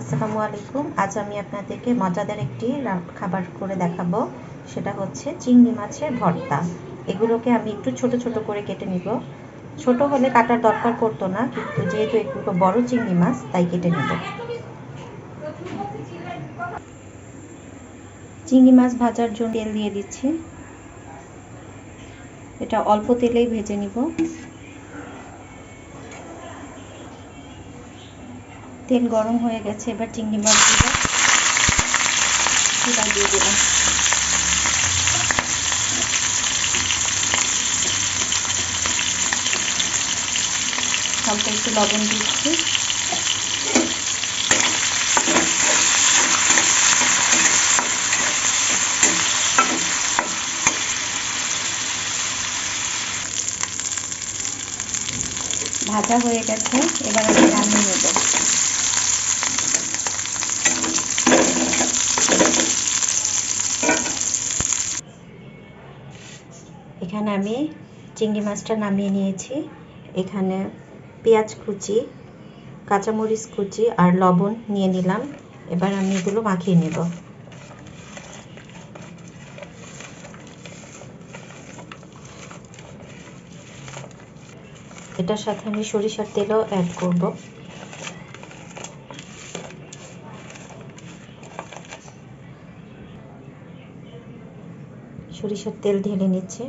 আসসালামু আলাইকুম আজ আমি আপনাদেরকে মজাদার একটি খাবার করে দেখাবো। সেটা হচ্ছে চিংড়ি মাছের ভর্তা। এগুলোকে আমি একটু ছোট ছোট করে কেটে নিব। ছোট হলে কাটার দরকার পড়তো না, কিন্তু যেহেতু এগুলো বড় চিংড়ি মাছ, তাই কেটে নিব। চিংড়ি মাছ ভাজার জন্য তেল দিয়ে দিচ্ছি। এটা অল্প তেলেই ভেজে নিব। তেল গরম হয়ে গেছে, এবার চিংড়ি মাছগুলো চুলায় দিয়ে দিলাম একটু লবণ দিচ্ছি। ভাজা হয়ে গেছে, এবার আমি নামিয়ে নেব। এখানে আমি চিংড়ি মাছটা নামিয়ে নিয়েছি। এখানে পেঁয়াজ কুচি, কাঁচামরিচ কুচি আর লবণ নিয়ে নিলাম। এবার আমি এগুলো মাখিয়ে নেব। এটার সাথে আমি সরিষার তেলও অ্যাড করব। সরিষার তেল ঢেলে নিচ্ছে।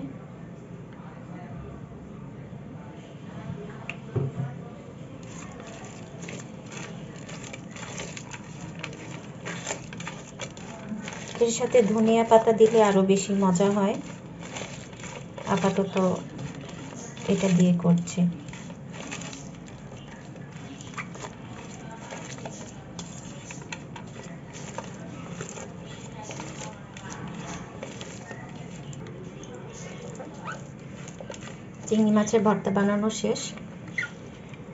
এর সাথে ধনিয়া পাতা দিলে আরও বেশি মজা হয়। আপাতত এটা দিয়ে করছি। চিংড়ি মাছের ভর্তা বানানো শেষ।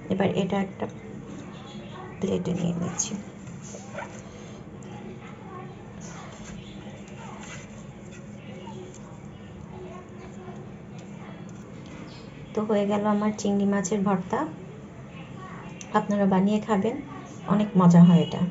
এবার এটা একটা প্লেটে নিয়ে নিচ্ছি। তো হয়ে গেল আমার চিংড়ি মাছের ভর্তা। আপনারা বানিয়ে খাবেন অনেক মজা হয় এটা।